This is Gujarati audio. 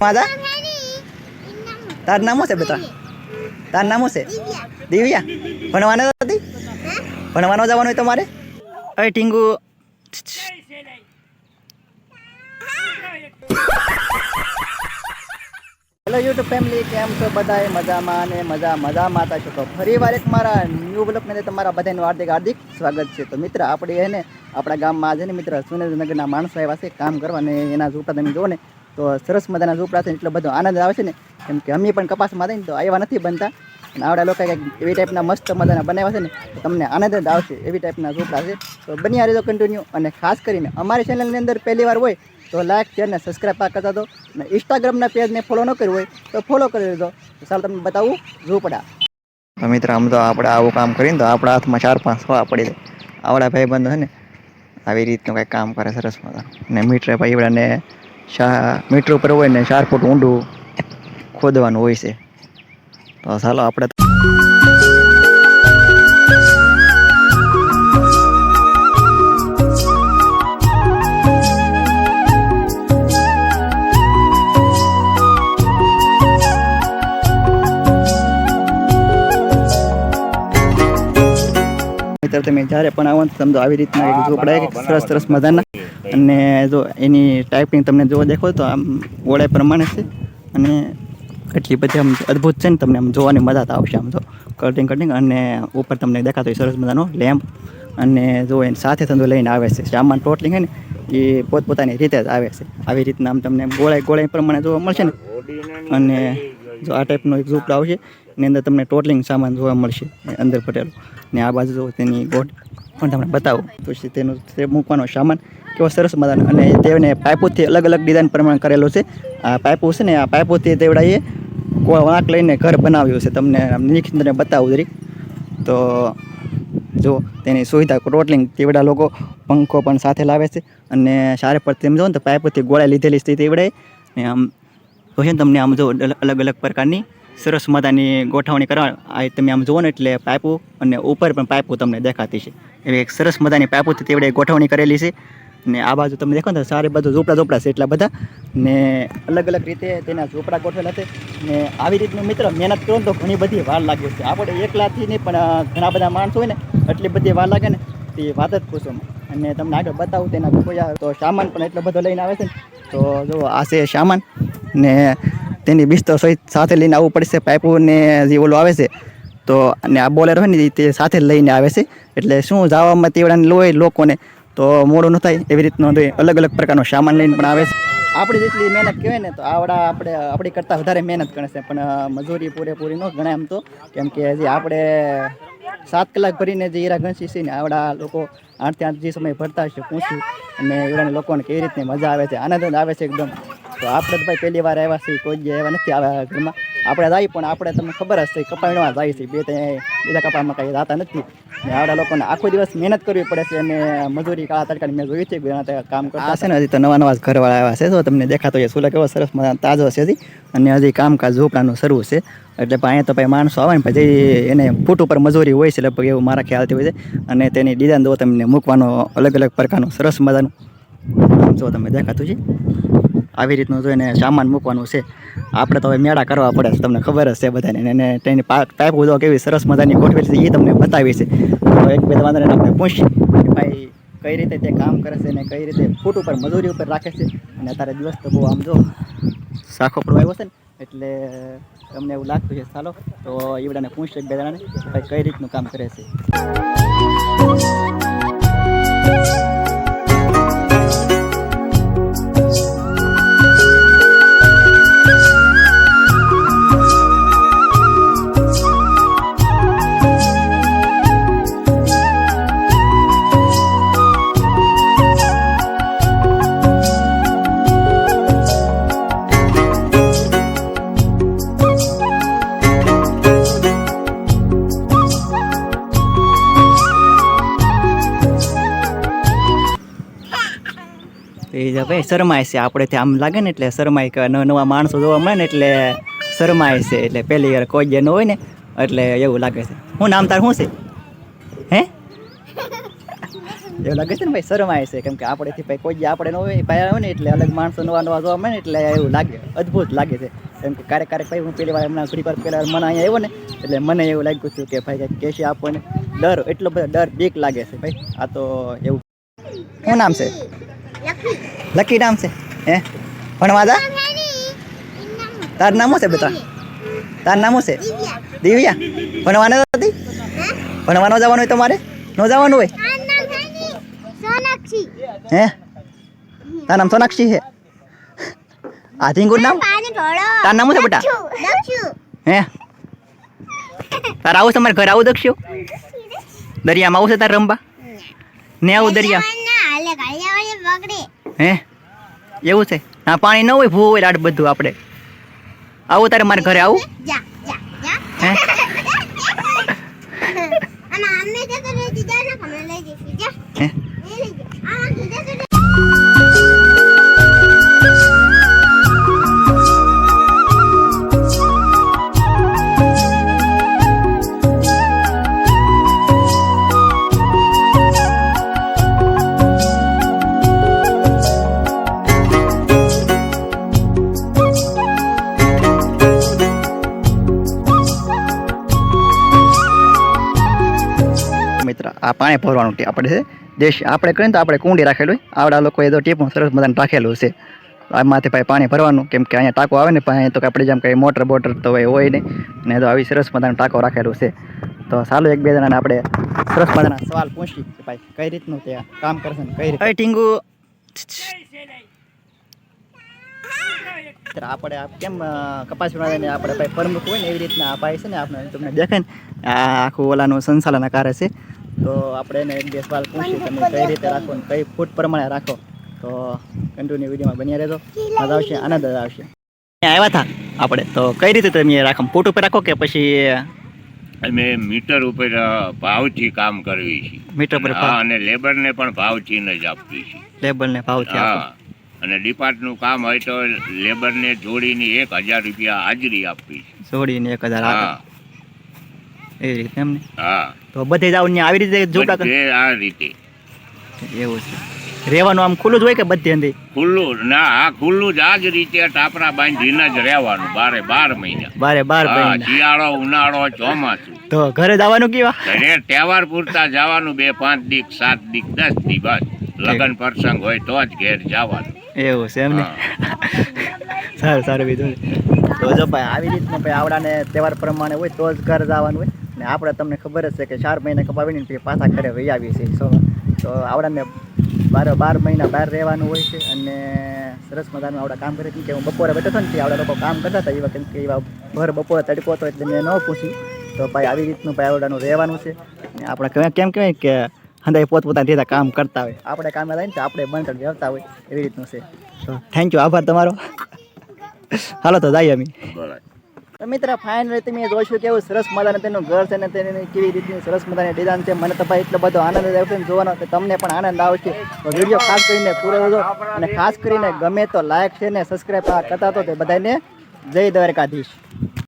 માતા? તાર નામ છે બેટા? તાર નામ છે? દિવ્યા. ભણવાનો હતી ભણવાનો જવાનું તમારે? અરે ટીંગુ. હેલો યુટ્યુબ ફેમિલી કેમ છો બધાએ? મજામાં અને મજા, મજામાં હતા. છો તો ફરી વાર એક મારા ન્યૂ અંદર તમારા બધાનું હાર્દિક હાર્દિક સ્વાગત છે. તો મિત્ર, આપણે એને ને, આપણા ગામમાં આજે ને મિત્ર સુરેન્દ્રનગરના માણસો આવ્યા છે કામ કરવા અને એના ઝૂંપડા તમે જુઓ ને તો સરસ મજાના ઝૂંપડા છે એટલો બધો આનંદ આવે છે ને, કેમ કે અમે પણ કપાસમાં હતા ને તો આવ્યા નથી બનતા. અને આવડા લોકો કંઈક એવી ટાઈપના મસ્ત મજાના બનાવ્યા છે ને, તો તમને આનંદ જ આવશે એવી ટાઈપના ઝૂંપડા છે તો બન્યા રહેજો કન્ટિન્યુ અને ખાસ કરીને અમારી ચેનલની અંદર પહેલી વાર હોય, તો લાઈક શેર ને સબસ્ક્રાઈબ પા કરતા દો અને ઇન્સ્ટાગ્રામના પેજને ફોલો ન કર્યું હોય, તો ફોલો કરી દેજો તો સારું તમને બતાવું ઝૂંપડા. મિત્ર, આમ તો આપણે આવું કામ કરીને તો આપણા હાથમાં ચાર પાંચ સો પડી જાય. આવડા ભાઈ બંધ છે ને, આવી રીતનું કંઈક કામ કરે સરસ મજા ને મિત્ર ભાઈ શા મીટર ઉપર હોય ને ચાર ફૂટ ઊંડું ખોદવાનું હોય છે. તો ચાલો આપણે તમે જ્યારે પણ આવો ને તમે આવી રીતના ઝૂંપડા એક સરસ સરસ મજાના. અને જો એની ટાઈપિંગ તમને જોવા દેખો તો આમ ઓળાઈ પ્રમાણે છે. અને એટલી બધી આમ અદ્ભુત છે ને તમને આમ જોવાની મજા તો આવશે આમ તો કટિંગ કટિંગ અને ઉપર તમને દેખાતો હોય સરસ મજાનો લેમ્પ અને જો એને સાથે ધંધો લઈને આવે છે, સામાન ટોટલિંગ હોય ને, એ પોતપોતાની રીતે જ આવે છે. આવી રીતના આમ તમને ગોળાઈ ગોળાઈ પ્રમાણે જોવા મળશે ને. અને જો આ ટાઈપનો એક ઝૂપડો આવશે, એની અંદર તમને ટોટલિંગ સામાન જોવા મળશે અંદર પટેલો ને આ બાજુ જો તેની ગોઠ પણ તમને બતાવું. પછી તેનું તે મૂકવાનો સામાન કેવો સરસ મજાનો. અને તેને પાઇપોથી અલગ અલગ ડિઝાઇન પ્રમાણે કરેલો છે. આ પાઇપો છે ને, આ પાઇપોથી તેવડાએ કોઈ વાંક લઈને ઘર બનાવ્યું છે. તમને નિરીક્ષણ બતાવું જરીક. તો જો, તેની સુવિધા રોટલિંગ તેવડા લોકો પંખો પણ સાથે લાવે છે. અને સારે પર તેમ જો ને તો પાઇપોથી ગોળા લીધેલી છે તેવડાએ ને આમ ને તમને આમ જો અલગ અલગ પ્રકારની સરસ મજાની ગોઠવણી કરવા, આ તમે આમ જુઓ ને એટલે પાઇપો અને ઉપર પણ પાઇપો તમને દેખાતી છે. એવી એક સરસ મજાની પાઇપોથી તેવડે ગોઠવણી કરેલી છે. ને આ બાજુ તમે દેખો ને સારી બાજુ ઝૂંપડા ઝૂંપડા છે એટલા બધા. ને અલગ અલગ રીતે તેના ઝૂંપડા ગોઠવેલા છે. ને આવી રીતનું મિત્ર મહેનત કરો ને તો ઘણી બધી વાર લાગે છે. આપણે એકલાથી નહીં, પણ ઘણા બધા માણસો હોય ને, એટલી બધી વાર લાગે ને, તે વાત જ પૂછો અને તમને આગળ બતાવું તેના કોઈ તો સામાન પણ એટલો બધો લઈને આવે છે ને, તો જો આ છે સામાન. ને તેની બિસ્તર સહિત સાથે લઈને આવવું પડશે, પાઇપો ને જે ઓલું આવે છે, તો, અને આ બોલેર હોય ને, તે સાથે લઈને આવે છે. એટલે શું જવામાં તેવડાને લોય લોકોને તો મોડું ન થાય એવી રીતનો અલગ અલગ પ્રકારનો સામાન લઈને પણ આવે છે. આપણી જેટલી મહેનત કહેવાય ને તો આવડા આપણે, આપણી કરતાં વધારે મહેનત કરે છે. પણ મજૂરી પૂરેપૂરી ન ગણાય એમ તો. કેમ કે હજી આપણે સાત કલાક ભરીને જે હીરા ઘસી છે ને, આવડા લોકો આઠથી આઠ જે સમય ભરતા હશે પૂછ્યું અને એવડાને લોકોને કેવી રીતની મજા આવે છે, આનંદ આવે છે એકદમ. તો આપણે ભાઈ પહેલી વાર આવ્યા છીએ, કોઈ જે એવા નથી આવ્યા ઘરમાં. આપણે જાય પણ આપણે તમને ખબર હશે કપાણમાં જાય છે બે ત્યાં બીજા કપાળમાં કંઈ જાતા નથી. આવડા લોકોને આખો દિવસ મહેનત કરવી પડે છે અને મજૂરી કાળા તડકાની મેં જોઈ છે કામ કરતા છે ને હજી તો નવા નવા ઘરવાળા આવ્યા છે તો તમને દેખાતો હોય સુલા કેવો સરસ મજા તાજો છે હજી. અને હજી કામકાજ ઝોપડાનું શરૂ છે. એટલે અહીંયા તો ભાઈ માણસો આવે ને પછી એને ફૂટ ઉપર મજૂરી હોય છે લગભગ એવું મારા ખ્યાલથી હોય છે. અને તેની ડિઝાઇન દો તમને મૂકવાનો અલગ અલગ પ્રકારનું સરસ મજાનું જો તમે દેખાતું છે. આવી રીતનું જોઈને સામાન મૂકવાનું છે. આપણે તો હવે મેળા કરવા પડે છે, તમને ખબર જ છે બધાને. અને તેની પાઇપ ઉદો કેવી સરસ મજાની ગોઠવેલી છે એ તમને બતાવી છે. તો એક બે વાંધો નહીં આપણે પૂછીએ કે ભાઈ, કઈ રીતે તે કામ કરે છે અને કઈ રીતે ફૂટ ઉપર, મજૂરી ઉપર રાખે છે? અને અત્યારે દિવસ તો બહુ આમ જો સાખો પડવા આવ્યો છે ને, એટલે તમને એવું લાગતું છે ચાલો. તો એ બધાને એક બે જણાને ભાઈ, કઈ રીતનું કામ કરે છે? એ ભાઈ શરમાય છે. આપણે ત્યાં આમ લાગે ને એટલે શરમાય કે નવા માણસો જોવા મળે ને એટલે શરમાય છે. એટલે પહેલી વાર કોઈ જે ન હોય ને એટલે એવું લાગે છે. શું નામ તાર શું છે? હે? એવું લાગે છે ને ભાઈ શરમાય છે. કેમ કે આપણેથી ભાઈ કોઈ આપણે ન હોય, ભાઈ આવે ને એટલે અલગ માણસો નવા નવા જોવા મળે ને એટલે એવું લાગે. અદ્ભુત લાગે છે. કેમ કે ક્યારેક ક્યારેક ભાઈ હું પહેલી વાર હમણાં ઘડી વાર પહેલાં મને અહીંયા આવ્યો ને એટલે મને એવું લાગ્યું હતું કે ભાઈ કંઈક કહેશે આપણને. ડર, એટલો બધો ડર બીક લાગે છે ભાઈ. આ તો એવું. શું નામ છે? લકી નામ છે. હે? ભણવા જા તાર નામ છે બેટા? તાર નામ છે? દિવ્યા. ભણવાને હતી ભણવા ન જવાનું હોય તમારે ન જવાનું હોય? હે? તાર નામ સોનાક્ષી છે? આ ગુડ નામ? તાર નામ છે બેટા? હે? તાર આવું તમારે ઘરે? આવું દક્ષ્યો? દરિયામાં આવું છે તાર રમવા? ને આવું દરિયા ના હાલે ગાળિયા વાળે બગડે હે? એવું છે? ના પાણી ન હોય ભૂ હોય લાડ બધું આપણે. આવું તારે મારે ઘરે આવું. હે? હે? પાણી ભરવાનું આપણે છે. દેશ આપણે કરીએ ને તો આપણે કુંડી રાખેલું હોય. આવડા લોકોએ તો ટીપું સરસ મજાનું રાખેલું છે. આમાંથી ભાઈ પાણી ભરવાનું કેમ કે અહીંયા ટાંકો આવે ને પણ તો આપણે જેમ કંઈ મોટર બોટર તો હોય હોય નહીં. ને તો આવી સરસ મજાનું ટાંકો રાખેલું છે. તો સારું એક બે જણાને આપણે સરસ મજાના સવાલ પૂછી કે ભાઈ કઈ રીતનું તે કામ કરશે ને કઈ રીતે? ટીંગુ. આપણે કેમ કપાસ વીણાવીને આપણે ભાઈ પ્રમુખ હોય ને એવી રીતના આ ભાઈ છે ને આપણે તમને દેખાય ને આખું ઓલાનું સંચાલન કાર્ય છે. તો આપણે એને એક બે સવાલ પૂછીએ તમે કઈ રીતે રાખો ને કઈ ફૂટ પ્રમાણે રાખો. તો કન્ટિન્યુ વિડીયોમાં બન્યા રહેજો. મજા આવશે આનંદ જ આવશે આવ્યા હતા આપણે. તો કઈ રીતે તમે રાખો ફૂટ ઉપર રાખો કે પછી અમે મીટર ઉપર ભાવથી કામ કરવી છે. મીટર ઉપર અને લેબરને પણ ભાવથી જ આપવી છે. લેબરને ભાવથી હા અને ડિપાર્ટનું કામ હોય તો લેબરને જોડીને એક હજાર રૂપિયા હાજરી આપવી છે. જોડીને એક હજાર હા. એવી રીતે એમને હા. તો બધે જાવ ને આવી રીતે જોડા બધે આ રીતે. એવું છે. રહેવાનું આમ ખુલ્લું જ હોય કે બધે અંદર? ખુલ્લું ના આ ખુલ્લું જ આ જ રીતે ટાપરા બાંધીને જ રહેવાનું બારે બાર મહિના. બારે બાર મહિના. શિયાળો ઉનાળો ચોમાસું. તો ઘરે જવાનું કેવા? ઘરે તહેવાર પૂરતા જવાનું બે પાંચ દીક સાત દીક દસ દી બસ. લગ્ન પ્રસંગ હોય તો જ ઘેર જવાનું. એવું છે એમને હા. સારું સારું બીજું તો જો ભાઈ આવી રીતનું ભાઈ આવડાને તહેવાર પ્રમાણે હોય તો જ ઘર જવાનું હોય. ને આપણે તમને ખબર જ છે કે ચાર મહિને કપાવીને પછી પાછા ઘરે વહી આવીએ છીએ. સો તો આવડાને બાર બાર મહિના બહાર રહેવાનું હોય છે અને સરસ મજાનું આવડા કામ કરે કે હું બપોરે બેઠો હતો ને આવડા લોકો કામ કરતા હતા એવા કેમ કે એવા ભર બપોરે તડકો હતો એટલે મેં ન પૂછ્યું. તો ભાઈ આવી રીતનું ભાઈ આવડાનું રહેવાનું છે. ને આપણે કેમ કહેવાય કે હંદાય પોતપોતાની રીતે કામ કરતા હોય. આપણે કામે લઈને તો આપણે બંધ કરી વ્યવતા હોય એવી રીતનું છે. તો થેન્ક યુ આભાર તમારો. હાલો તો જઈએ અમે. બરાબર. તો મિત્ર ફાઇનલી તમે જોશો કેવું સરસ મજાનું તેનું ઘર છે ને તેની કેવી રીતની સરસ મજાની ડિઝાઇન છે. મને તો ભાઈ એટલો બધો આનંદ આવશે ને જોવાનો તો તમને પણ આનંદ આવશે. તો વીડિયો ખાસ કરીને પૂરો જોજો. અને ખાસ કરીને ગમે તો લાઈક છે ને સબસ્ક્રાઈબ કરતા તો તે બધાને જય દ્વારકાધીશ.